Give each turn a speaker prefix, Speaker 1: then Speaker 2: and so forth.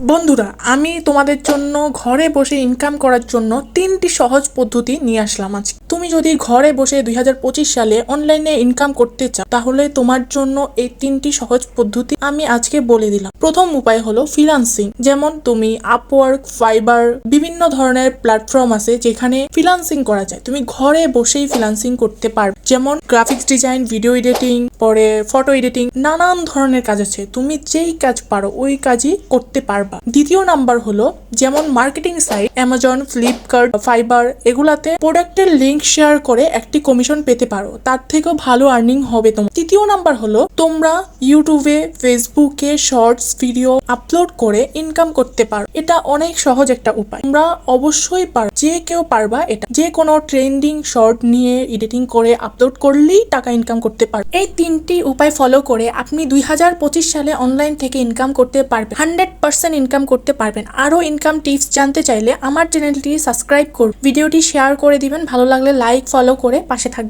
Speaker 1: বন্ধুরা, আমি তোমাদের জন্য ঘরে বসে ইনকাম করার জন্য তিনটি সহজ পদ্ধতি নিয়ে আসলাম আজ তুমি যদি ঘরে বসে দুই হাজার পঁচিশ সালে অনলাইনে ইনকাম করতে চাও, তাহলে তোমার জন্য এই তিনটি সহজ পদ্ধতি আমি আজকে বলে দিলাম। প্রথম উপায় হলো ফ্রিলান্সিং যেমন তুমি আপওয়ার্ক ফাইবার বিভিন্ন ধরনের প্ল্যাটফর্ম আছে যেখানে ফ্রিলান্সিং করা যায়। তুমি ঘরে বসেই ফ্রিলান্সিং করতে পারবে। যেমন গ্রাফিক্স ডিজাইন ভিডিও এডিটিং পরে ফটো এডিটিং নানান ধরনের কাজ আছে। তুমি যেই কাজ পারো, ওই কাজই করতে পারবা। দ্বিতীয় নাম্বার হলো, যেমন marketing site Amazon Flipkart Fiverr এগুলাতে প্রোডাক্টের লিঙ্ক শেয়ার করে একটি কমিশন পেতে পারো। তার থেকেও ভালো আর্নিং হবে তোমার। তৃতীয় নাম্বার হলো, তোমরা ইউটিউবে, ফেসবুকে শর্টস, ভিডিও আপলোড করে ইনকাম করতে পারো। এটা অনেক সহজ একটা উপায়। তোমরা অবশ্যই পারো যে কেউ পারবা এটা। যে কোনো ট্রেন্ডিং শর্ট নিয়ে এডিটিং করে আপলোড করলেই টাকা ইনকাম করতে পারো এই তিনটি উপায় ফলো করে আপনি দুই হাজার পঁচিশ সালে অনলাইন থেকে ইনকাম করতে পারবেন হান্ড্রেড পার্সেন্ট ইনকাম করতে পারবেন। আরও ইনকাম টিপস জানতে চাইলে আমার চ্যানেলটি সাবস্ক্রাইব করুন। ভিডিওটি শেয়ার করে দিবেন। ভালো লাগলে লাইক ফলো করে পাশে থাকবেন।